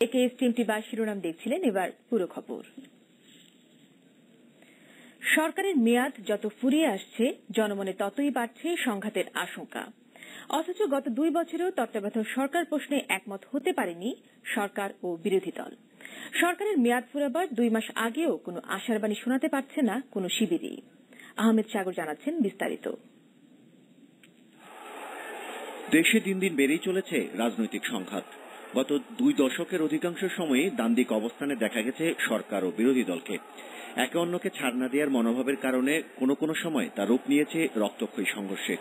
একে স্টিমটি বা শিরোনাম দেখছিলেন এবার পুরো খবর। সরকারের মেয়াদ যত ফুরিয়ে আসছে, জনমনে ততই বাড়ছে সংঘাতের আশঙ্কা। অথচ গত দুই বছরেও তত্ত্বাবধায়ক সরকার প্রশ্নে একমত হতে পারেনি সরকার ও বিরোধী দল। সরকারের মেয়াদ ফুরাবার দুই মাস আগেও কোনো আশার বাণী শোনাতে পারছে না কোনো শিবিরই। আহমেদ সাগর জানাচ্ছেন বিস্তারিত। দেশে দিন দিন বেড়েই চলেছে রাজনৈতিক সংঘাত। গত দুই দশকের অধিকাংশ সময়ই দান্দিক অবস্থানে দেখা গেছে সরকার ও বিরোধী দলকে। একে অন্যকে ছাড় না দেওয়ার মনোভাবের কারণে কোনো কোনো সময় তা রূপ নিয়েছে রক্তক্ষয়ী সংঘর্ষে।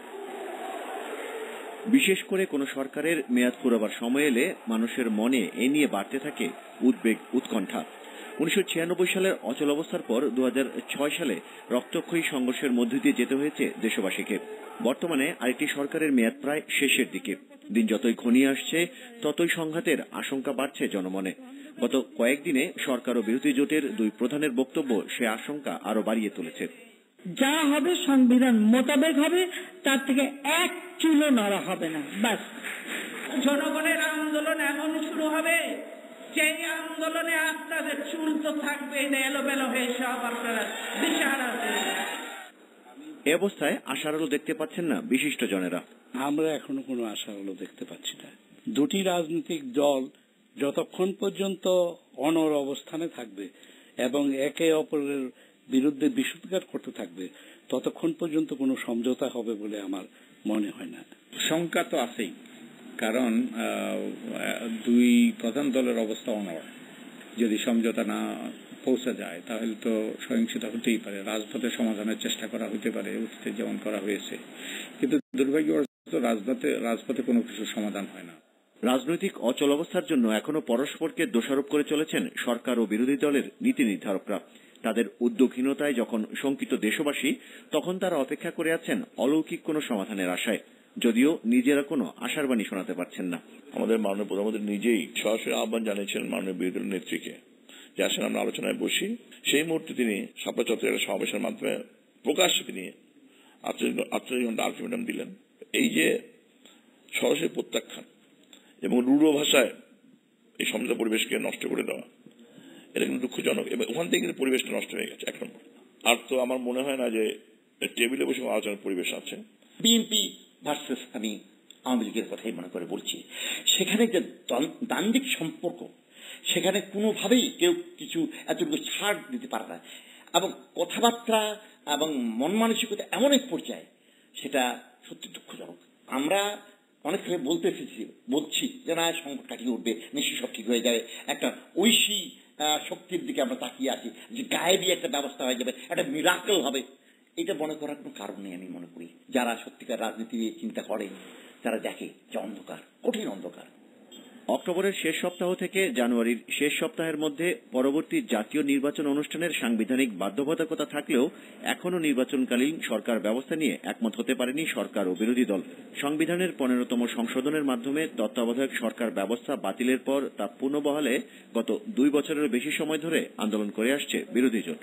বিশেষ করে কোন সরকারের মেয়াদ ফুরাবার সময় এলে মানুষের মনে এ নিয়ে বাড়তে থাকে উদ্বেগ, উৎকণ্ঠা। উনিশশো ছিয়ানব্বই সালের অচল অবস্থার পর দু হাজার ছয় সালে রক্তক্ষয়ী সংঘর্ষের মধ্য দিয়ে যেতে হয়েছে দেশবাসীকে। বর্তমানে আরেকটি সরকারের মেয়াদ প্রায় শেষের দিকে। দিন যতই ঘনিয়ে আসছে ততই সংঘাতের আশঙ্কা বাড়ছে জনমনে। গত কয়েকদিনে সরকার ও বিরোধী জোটের দুই প্রধানের বক্তব্য সে আশঙ্কা আরও বাড়িয়ে তুলেছে। যা হবে সংবিধান মোতাবেক হবে তার থেকে এক চুলো নড়া হবে না ব্যাস। জনগণের আন্দোলন এমন শুরু হবে সেই আন্দোলনে আপনাদের চুল তো থাকবে না এলোমেলো হয়ে সব আপনারা দিশাহারা এ অবস্থায় আশার আলো দেখতে পাচ্ছেন না বিশিষ্ট জনেরা। আমরা এখনও কোনো আশা হলো দেখতে পাচ্ছি না। দুটি রাজনৈতিক দল যতক্ষণ পর্যন্ত অনর অবস্থানে থাকবে এবং একে অপরের বিরুদ্ধে বিশুদ্ধার করতে থাকবে ততক্ষণ পর্যন্ত কোনো সমঝোতা হবে বলে আমার মনে হয় না। শঙ্কা তো আছেই কারণ দুই প্রধান দলের অবস্থা অনর যদি সমঝোতা না পৌঁছা যায় তাহলে তো সহিংসতা হতেই পারে। রাজপথে সমাধানের চেষ্টা করা হতে পারে অতীতে যেমন করা হয়েছে। কিন্তু দুর্ভাগ্যবশত রাজপথে রাজপথে কোনো কিছু সমাধান হয় না। রাজনৈতিক অচল অবস্থার জন্য এখনও পরস্পরকে দোষারোপ করে চলেছেন সরকার ও বিরোধী দলের নীতি নির্ধারকরা। তাদের উদ্যোগহীনতায় যখন শঙ্কিত দেশবাসী তখন তারা অপেক্ষা করে আছেন অলৌকিক কোনো সমাধানের আশায়। যদিও নিজেরা কোনো আশার বাণী শোনাতে পারছেন না। আমাদের মাননীয় প্রধানমন্ত্রী নিজেই সরাসরি আহ্বান জানিয়েছেন মাননীয় বিরোধী দলের নেত্রীকে। যে আসেন আমরা আলোচনায় বসি, সেই মুহূর্তে তিনি সাপলা চত্বরের সমাবেশের মাধ্যমে প্রকাশ্যে তিনি আটচল্লিশ ঘণ্টা আলটিমেটাম দিলেন। এই যে সরাসরি প্রত্যাখ্যান এবং রূঢ় ভাষায় এই সমঝোতা পরিবেশকে নষ্ট করে দেওয়া, এটা কিন্তু দুঃখজনক। এবং ওখান থেকে কিন্তু পরিবেশটা নষ্ট হয়ে গেছে এক নম্বর। আর তো আমার মনে হয় না যে, টেবিলে বসে আলোচনার পরিবেশ আছে। বিএনপি ভার্সেস আমি আওয়ামী লীগের কথাই মনে করে বলছি। সেখানে যে দান্দিক সম্পর্ক, সেখানে কোনোভাবেই কেউ কিছু এতটুকু ছাড় দিতে পারে না। এবং কথাবার্তা এবং মন মানসিকতা এমন এক পর্যায়ে, সেটা সত্যি দুঃখজনক। আমরা অনেক সময় বলতে এসেছি, বলছি যে না সংকট কাটিয়ে উঠবে নিশ্চয়ই সব ঠিক হয়ে যাবে। একটা ঐশী শক্তির দিকে আমরা তাকিয়ে আছি যে গায়েবী একটা ব্যবস্থা হয়ে যাবে, একটা মিরাকল হবে। এটা মনে করার কোনো কারণ নেই আমি মনে করি, যারা সত্যিকার রাজনীতি নিয়ে চিন্তা করে। তারা দেখে যে অন্ধকার, কঠিন অন্ধকার। অক্টোবরের শেষ সপ্তাহ থেকে জানুয়ারির শেষ সপ্তাহের মধ্যে পরবর্তী জাতীয় নির্বাচন অনুষ্ঠানের সাংবিধানিক বাধ্যবাধকতা থাকলেও এখনও নির্বাচনকালীন সরকার ব্যবস্থা নিয়ে একমত হতে পারেনি সরকার ও বিরোধী দল। সংবিধানের পনেরোতম সংশোধনের মাধ্যমে তত্ত্বাবধায়ক সরকার ব্যবস্থা বাতিলের পর তা পুনঃবহালে গত দুই বছরের বেশি সময় ধরে আন্দোলন করে আসছে বিরোধী জোট।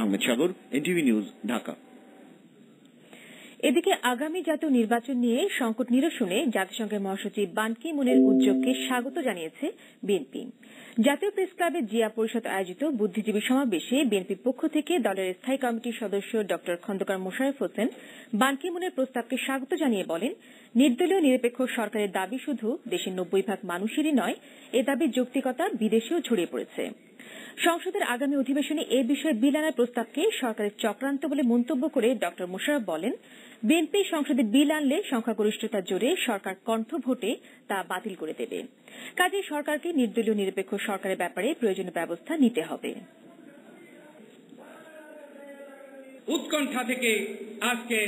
Ahmed Sagar, NTV news, Dhaka. এদিকে আগামী জাতীয় নির্বাচন নিয়ে সংকট নিরসনে জাতিসংঘের মহাসচিব বান কি মুনের উদ্যোগকে স্বাগত জানিয়েছে বিএনপি। জাতীয় প্রেস ক্লাবে জিয়া পরিষদ আয়োজিত বুদ্ধিজীবী সমাবেশে বিএনপির পক্ষ থেকে দলের স্থায়ী কমিটির সদস্য ড খন্দকার মোশারফ হোসেন বান কি মুনের প্রস্তাবকে স্বাগত জানিয়ে বলেন, নির্দলীয় নিরপেক্ষ সরকারের দাবি শুধু দেশের নব্বই ভাগ মানুষেরই নয়, এ দাবির যৌক্তিকতা বিদেশেও ছড়িয়ে পড়েছে। সংসদের আগামী অধিবেশনে এ বিষয়ে বিল আনার প্রস্তাবকে সরকারের চক্রান্ত বলে মন্তব্য করে ড মোশাররফ বলেন, বিএনপি সংসদে বিল আনলে সংখ্যাগরিষ্ঠতার জোরে সরকার কণ্ঠ ভোটে তা বাতিল করে দেবে। কাজে সরকারকে নির্দলীয় নিরপেক্ষ সরকারের ব্যাপারে প্রয়োজনীয় ব্যবস্থা নিতে হবে। উৎকণ্ঠা থেকে আজকে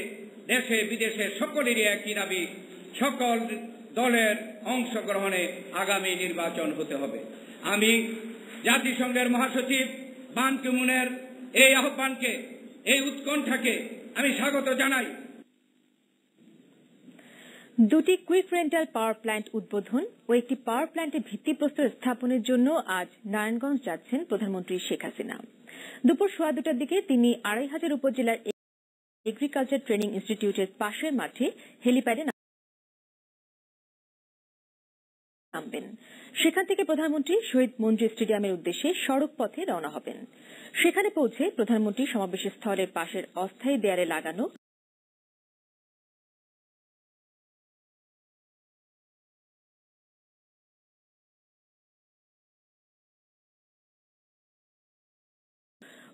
দেশে বিদেশে সকলেরই একই দাবি, সকল দলের অংশগ্রহণে আগামী নির্বাচন হতে হবে। আমি জাতিসংঘের মহাসচিব বান কিমুনের এই আহ্বানকে, এই উৎকণ্ঠাকে আমি স্বাগত জানাই। দুটি কুইক রেন্টাল পাওয়ার প্ল্যান্ট উদ্বোধন ও একটি পাওয়ার প্ল্যান্টের ভিত্তিপ্রস্তর স্থাপনের জন্য আজ নারায়ণগঞ্জ যাচ্ছেন প্রধানমন্ত্রী শেখ হাসিনা। দুপুর সোয়া দুটার দিকে তিনি আড়াই হাজার উপজেলার এগ্রিকালচার ট্রেনিং ইনস্টিটিউটের পাশের মাঠে হেলিপ্যাডে নামবেন। সেখান থেকে প্রধানমন্ত্রী শহীদ মঞ্জু স্টেডিয়ামের উদ্দেশ্যে সড়ক পথে রওনা হবেন। সেখানে পৌঁছে প্রধানমন্ত্রী সমাবেশ স্থলের পাশের অস্থায়ী দেয়ালে লাগানো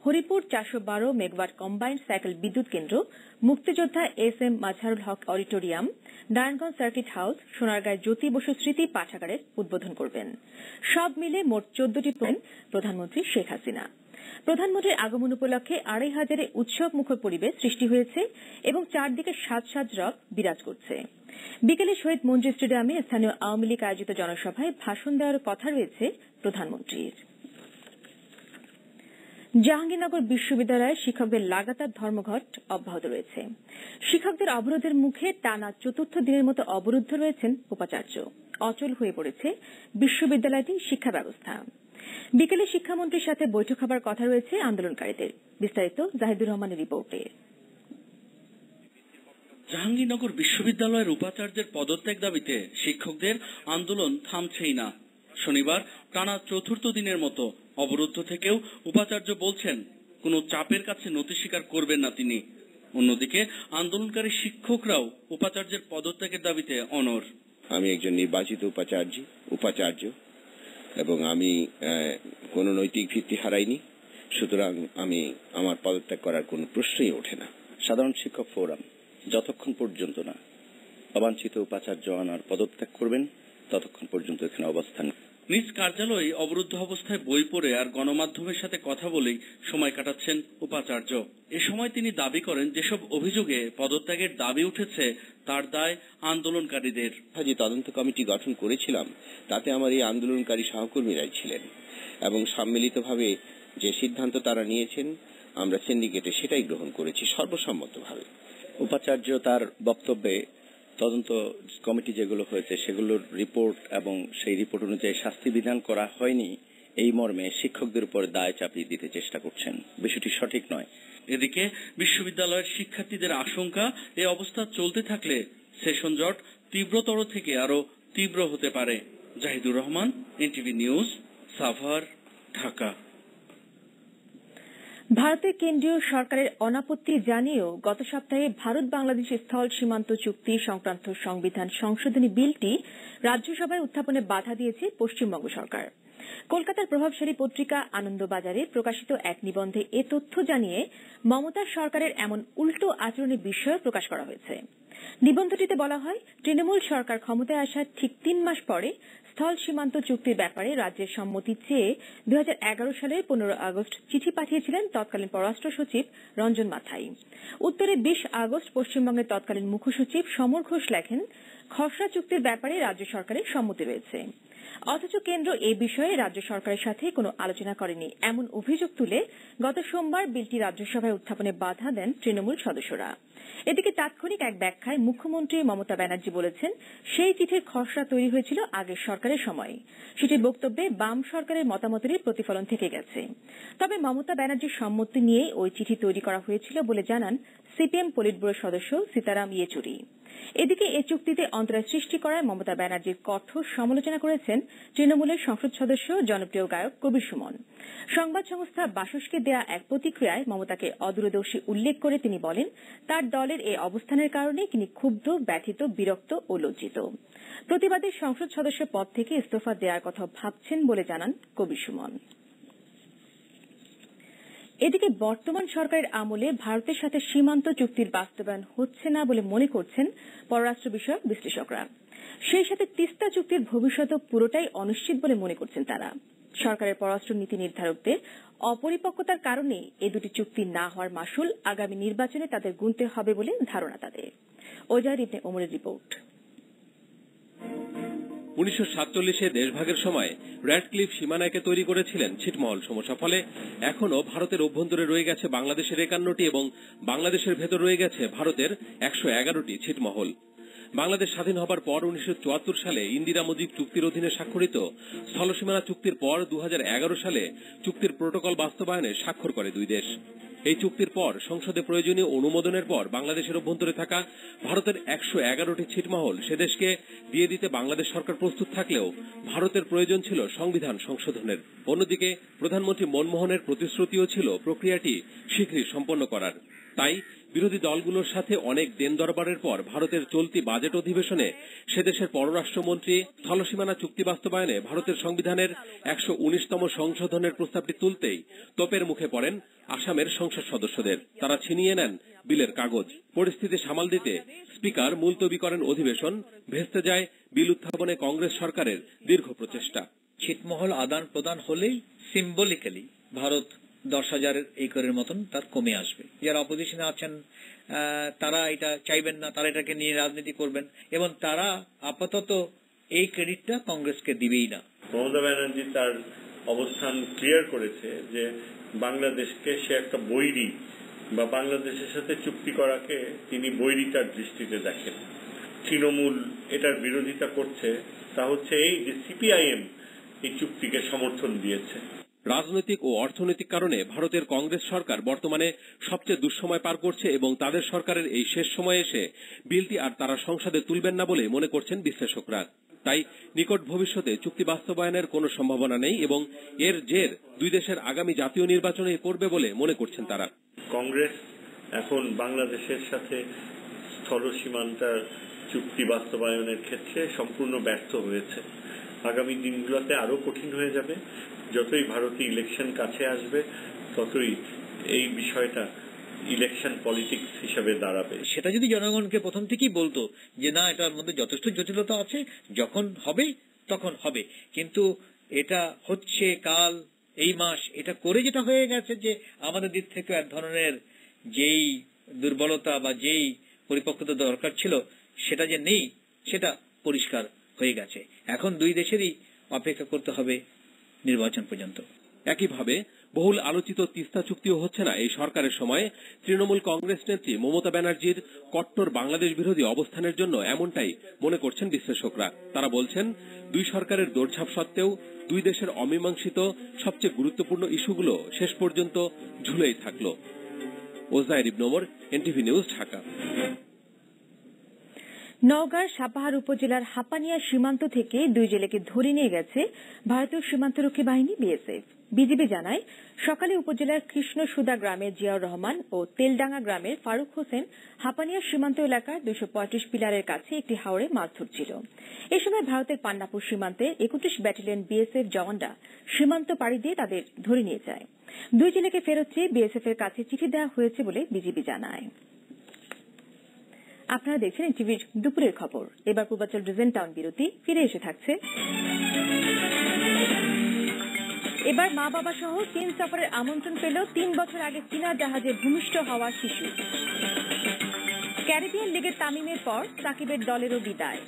হরিপুর চারশো বারো মেগাওয়াট কম্বাইন্ড সাইকেল বিদ্যুৎ কেন্দ্র, মুক্তিযোদ্ধা S M Mazharul Haque auditorium, Narayanganj circuit house সোনারগাঁয় Jyoti Basu স্মৃতি পাঠাগারের উদ্বোধন করবেন। সব মিলে মোট চোদ্দটি প্রধানমন্ত্রী শেখ হাসিনা। প্রধানমন্ত্রীর আগমন উপলক্ষে আড়াই হাজারে উৎসব মুখর পরিবেশ সৃষ্টি হয়েছে এবং চারদিকে সাজ সাজ রব বিরাজ করছে। বিকেলে শহীদ মঞ্জু স্টেডিয়ামে স্থানীয় আওয়ামী লীগ আয়োজিত জনসভায় ভাষণ দেওয়ার কথা রয়েছে প্রধানমন্ত্রীর। জাহাঙ্গীরনগর বিশ্ববিদ্যালয়ে শিক্ষকদের লাগাতার ধর্মঘট অব্যাহত রয়েছে। শিক্ষকদের অবরোধের মুখে টানা চতুর্থ দিনের মতো অবরুদ্ধ রয়েছেন উপাচার্য। অচল হয়ে পড়েছে বিশ্ববিদ্যালয়টির শিক্ষা ব্যবস্থা। বিকেলে শিক্ষামন্ত্রীর সাথে বৈঠক হবার কথা রয়েছে আন্দোলনকারীদের। বিস্তারিত জাহিদুর রহমানের রিপোর্টে। জাহাঙ্গীরনগর বিশ্ববিদ্যালয়ের উপাচার্যের পদত্যাগ দাবিতে শিক্ষকদের আন্দোলন থামছেই না। শনিবার টানা চতুর্থ দিনের মতো অবরুদ্ধ থেকেও উপাচার্য বলছেন, কোনো চাপের কাছে নতি স্বীকার করবেন না তিনি। অন্যদিকে আন্দোলনকারী শিক্ষকরাও উপাচার্যের পদত্যাগের দাবিতে অনর আমি একজন নির্বাচিত উপাচার্য উপাচার্য, এবং আমি কোনো নৈতিক ভিত্তি হারাইনি। সুতরাং আমি আমার পদত্যাগ করার কোনো প্রশ্নই ওঠে না। সাধারণ শিক্ষক ফোরাম, যতক্ষণ পর্যন্ত না অবাঞ্ছিত উপাচার্য আনার পদত্যাগ করবেন, ততক্ষণ পর্যন্ত এখানে অবস্থান নিজ কার্যালয়ে অবরুদ্ধ অবস্থায় বই পড়ে আর গণমাধ্যমের সাথে কথা বলেই সময় কাটাচ্ছেন উপাচার্য। এ সময় তিনি দাবি করেন যেসব অভিযোগে পদত্যাগের দাবি উঠেছে তার দায় আন্দোলনকারীদের। যে তদন্ত কমিটি গঠন করেছিলাম। তাতে আমার এই আন্দোলনকারী সহকর্মীরাই ছিলেন এবং সম্মিলিতভাবে যে সিদ্ধান্ত তারা নিয়েছেন আমরা সিন্ডিকেটে সেটাই গ্রহণ করেছি সর্বসম্মতভাবে। উপাচার্য তার বক্তব্যে তদন্ত কমিটি যেগুলো হয়েছে, সেগুলোর রিপোর্ট এবং সেই রিপোর্ট অনুযায়ী শাস্তি বিধান করা হয়নি, এই মর্মে শিক্ষকদের উপর দায় চাপিয়ে দিতে চেষ্টা করছেন। বিষয়টি সঠিক নয়। এদিকে বিশ্ববিদ্যালয়ের শিক্ষার্থীদের আশঙ্কা এই অবস্থা চলতে থাকলে সেশন জট তীব্রতর থেকে আরও তীব্র হতে পারে। Zahidur Rahman, NTV news, Savar, Dhaka. ভারতের কেন্দ্রীয় সরকারের অনাপত্তি জানিয়েও গত সপ্তাহে ভারত বাংলাদেশ স্থল সীমান্ত চুক্তি সংক্রান্ত সংবিধান সংশোধনী বিলটি রাজ্যসভায় উত্থাপনে বাধা দিয়েছে পশ্চিমবঙ্গ সরকার। কলকাতার প্রভাবশালী পত্রিকা আনন্দবাজারে প্রকাশিত এক নিবন্ধে এ তথ্য জানিয়ে মমতা সরকারের এমন উল্টো আচরণের বিষয় প্রকাশ করা হয়েছে। নিবন্ধটিতে বলা হয়, তৃণমূল সরকার ক্ষমতায় আসার ঠিক তিন মাস পরে স্থল সীমান্ত চুক্তির ব্যাপারে রাজ্যের সম্মতি চেয়ে দু হাজার এগারো সালের পনেরো আগস্ট চিঠি পাঠিয়েছিলেন তৎকালীন পররাষ্ট্র সচিব রঞ্জন মাথাই। উত্তরে বিশ আগস্ট পশ্চিমবঙ্গের তৎকালীন মুখ্য সচিব সমর ঘোষ লেখেন, খসড়া চুক্তির ব্যাপারে রাজ্য সরকারের সম্মতি রয়েছে। অথচ কেন্দ্র এ বিষয়ে রাজ্য সরকারের সাথে কোনো আলোচনা করেনি। এমন অভিযোগ তুলে গত সোমবার বিলটি রাজ্যসভায় উত্থাপনে বাধা দেন তৃণমূল সদস্যরা। এদিকে তাৎক্ষণিক এক ব্যাখ্যায় মুখ্যমন্ত্রী মমতা ব্যানার্জী বলেছেন, সেই চিঠির খসড়া তৈরি হয়েছিল আগের সরকারের সময়। সেটির বক্তব্যে বাম সরকারের মতামতেরই প্রতিফলন থেকে গেছে। তবে মমতা ব্যানার্জীর সম্মতি নিয়েই ওই চিঠি তৈরি করা হয়েছিল বলে জানান সিপিএম পলিট ব্যুরোর সদস্য সীতারাম ইয়েচুরি। এদিকে এ চুক্তিতে অন্তরায় সৃষ্টি করায় মমতা ব্যানার্জির কঠোর সমালোচনা করেছেন তৃণমূলের সংসদ সদস্য জনপ্রিয় গায়ক কবির সুমন। সংবাদ সংস্থা বাসসকে দেয়া এক প্রতিক্রিয়ায় মমতাকে অদূরদর্শী উল্লেখ করে তিনি বলেন, তার দলের এই অবস্থানের কারণে তিনি ক্ষুব্ধ, ব্যথিত, বিরক্ত ও লজ্জিত। প্রতিবাদে সংসদ সদস্য পদ থেকে ইস্তফা দেওয়ার কথা ভাবছেন বলে জানান কবির সুমন। এদিকে বর্তমান সরকারের আমলে ভারতের সাথে সীমান্ত চুক্তির বাস্তবায়ন হচ্ছে না বলে মনে করছেন পররাষ্ট্র বিষয়ক বিশ্লেষকরা। সেই সাথে তিস্তা চুক্তির ভবিষ্যৎ পুরোটাই অনিশ্চিত বলে মনে করছেন তারা। সরকারের পররাষ্ট্র নীতি নির্ধারকদের অপরিপক্কতার কারণে এ দুটি চুক্তি না হওয়ার মাসুল আগামী নির্বাচনে তাদের গুনতে হবে বলে ধারণা তাদের। ওজার রিপোর্ট। উনিশশো সাতচল্লিশে দেশভাগের সময় র্যাডক্লিফ সীমানাকে তৈরি করেছিলেন ছিটমহল সমস্যা। ফলে এখনও ভারতের অভ্যন্তরে রয়ে গেছে বাংলাদেশের একান্নটি এবং বাংলাদেশের ভেতর রয়ে গেছে ভারতের একশো এগারোটি ছিটমহল। বাংলাদেশ স্বাধীন হবার পর উনিশশো চুয়াত্তর সালে ইন্দিরা মুজিব চুক্তির অধীনে স্বাক্ষরিত স্থলসীমানা চুক্তির পর দু হাজার এগারো সালে চুক্তির প্রোটোকল বাস্তবায়নে স্বাক্ষর করে দুই দেশ। এই চুক্তির পর সংসদে প্রয়োজনীয় অনুমোদনের পর বাংলাদেশের অভ্যন্তরে থাকা ভারতের একশো এগারোটি ছিটমহল সে দেশকে দিয়ে দিতে বাংলাদেশ সরকার প্রস্তুত থাকলেও ভারতের প্রয়োজন ছিল সংবিধান সংশোধনের। অন্যদিকে প্রধানমন্ত্রী মনমোহনের প্রতিশ্রুতিও ছিল প্রক্রিয়াটি শীঘ্রই সম্পন্ন করার। তাই বিরোধী দলগুলোর সাথে অনেক দেন দরবারের পর ভারতের চলতি বাজেট অধিবেশনে সেদেশের পররাষ্ট্রমন্ত্রী স্থলসীমানা চুক্তি বাস্তবায়নে ভারতের সংবিধানের একশো উনিশতম সংশোধনের প্রস্তাবটি তুলতেই তোপের মুখে পড়েন আসামের সংসদ সদস্যদের। তারা ছিনিয়ে নেন বিলের কাগজ। পরিস্থিতি সামাল দিতে স্পিকার মুলতবি করেন অধিবেশন, ভেস্তে যায় বিল উত্থাপনে কংগ্রেস সরকারের দীর্ঘ প্রচেষ্টা। ছিটমহল আদান প্রদান হলেই সিম্বলিক্যালি ভারত দশ হাজার একরের মতন তার কমে আসবে। যারা অপোজিশনে আছেন তারা এটা চাইবেন না, তারা এটাকে নিয়ে রাজনীতি করবেন। এবং তারা আপাতত এই ক্রেডিটটা কংগ্রেসকে দিবেই না। মমতা ব্যানার্জি তার অবস্থান ক্লিয়ার করেছে যে বাংলাদেশকে সে একটা বৈরী বা বাংলাদেশের সাথে চুক্তি করাকে তিনি বৈরিতার দৃষ্টিতে দেখেন। তৃণমূল এটার বিরোধিতা করছে, তা হচ্ছে এই যে সিপিআইএম এই চুক্তিকে সমর্থন দিয়েছে। রাজনৈতিক ও অর্থনৈতিক কারণে ভারতের কংগ্রেস সরকার বর্তমানে সবচেয়ে দুঃসময় পার করছে এবং তাদের সরকারের এই শেষ সময়ে এসে বিলটি আর তারা সংসদে তুলবেন না বলে মনে করছেন বিশ্লেষকরা। তাই নিকট ভবিষ্যতে চুক্তি বাস্তবায়নের কোনো সম্ভাবনা নেই এবং এর জের দুই দেশের আগামী জাতীয় নির্বাচনে পড়বে বলে মনে করছেন তারা। কংগ্রেস এখন বাংলাদেশের সাথে স্থল সীমান্তার চুক্তি বাস্তবায়নের ক্ষেত্রে সম্পূর্ণ ব্যর্থ হয়েছে। আগামী দিনগুলোতে আরও কঠিন হয়ে যাবে। যতই ভারতে ইলেকশন কাছে আসবে, ততই এই বিষয়টা ইলেকশন পলিটিক্স হিসেবে দাঁড়াবে। সেটা যদি জনগণকে প্রথম থেকেই বলতো যে, না, এটার মধ্যে যথেষ্ট জটিলতা আছে, যখন হবে, তখন হবে। কিন্তু এটা হচ্ছে কাল, এই মাস, এটা করে যেটা হয়ে গেছে যে, আমাদের দিক থেকে এক ধরনের যেই দুর্বলতা বা যেই পরিপক্কতা দরকার ছিল, সেটা যে নেই, সেটা পরিষ্কার হয়ে গেছে। এখন দুই দেশেরই অপেক্ষা করতে হবে নির্বাচন পর্যন্ত। একইভাবে, বহুল আলোচিত তিস্তা চুক্তিও হচ্ছে না। এই সরকারের সময়ে তৃণমূল কংগ্রেস নেত্রী মমতা ব্যানার্জির কট্টর বাংলাদেশ বিরোধী অবস্থানের জন্য এমনটাই মনে করছেন বিশ্লেষকরা। তারা বলছেন, দুই সরকারের দৌড়ঝাঁপ সত্ত্বেও দুই দেশের অমীমাংসিত সবচেয়ে গুরুত্বপূর্ণ ইস্যুগুলো শেষ পর্যন্ত ঝুলেই থাকল। ওজাইর ইবনমর এনটিভি নিউজ, ঢাকা। নওগাঁর সাপাহার উপজেলার হাপানিয়া সীমান্ত থেকে দুই জেলেকে ধরে নিয়ে গেছে ভারতীয় সীমান্তরক্ষী বাহিনী, বিএসএফ। বিজিবি জানায়, সকালে উপজেলার কৃষ্ণসুদা গ্রামের জিয়াউর রহমান ও তেলডাঙ্গা গ্রামের ফারুক হোসেন হাপানিয়া সীমান্ত এলাকার দুইশো পঁয়ত্রিশ পিলারের কাছে একটি হাওড়ে মাছ ধরছিল। এ সময় ভারতের পান্নাপুর সীমান্তে একত্রিশ ব্যাটালিয়ন বিএসএফ জওয়ানরা সীমান্ত পাড়ি দিয়ে তাদের ধরে নিয়ে যায়। দুই জেলেকে ফেরত চেয়ে বিএসএফ এর কাছে চিঠি দেওয়া হয়েছে বলে বিজিবি জানায়। আপনারা দেখছেন টিভির দুপুরের খবর। এবার পূর্বাচল ডিজেন টাউন বিরতি ফিরে এসে থাকছে। এবার মা বাবা সহ চীন সফরের আমন্ত্রণ পেল তিন বছর আগে চীনা জাহাজে ভূমিষ্ঠ হওয়া শিশু। ক্যারিবিয়ান লিগের তামিমের পর সাকিবের দলেরও বিদায়।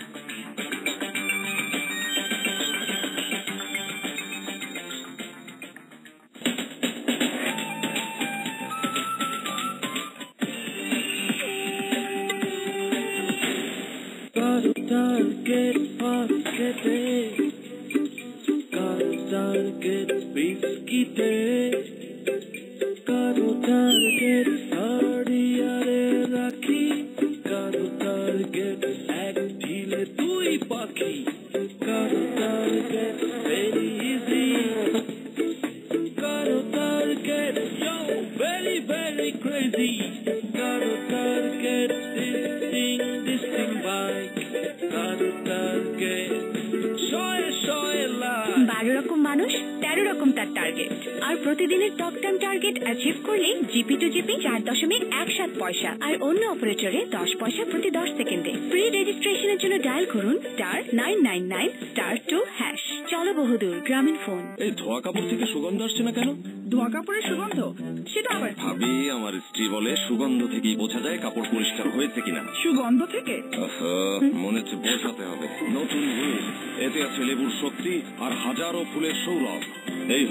Target basket কারও টার্গেট বিস্কিটে কারও টক টাইম টার্গেট অ্যাচিভ করলে জিপি টু জিপি চার দশমিক এক সাত পয়সা আর অন্য অপারেটরে দশ পয়সা প্রতি দশ সেকেন্ডে। ফ্রি রেজিস্ট্রেশনের জন্য ডায়াল করুন star nine nine nine star two hash চলো বহুদূর গ্রামীণ ফোন। এই ধোয়া কাপড় থেকে সুগন্ধ আসছে না কেন? ধোয়া কাপড়ের সুগন্ধ? সেটা আবার ভাবি আমার স্ত্রী বলে সুগন্ধ থেকেই বোঝা যায় কাপড় পরিষ্কার হয়েছে কিনা। সুগন্ধ থেকে? মনে হচ্ছে বোঝাতে হবে। নতুন রূপ এতে আছে লেবুর শক্তি আর হাজারো ফুলের সৌরভ। এই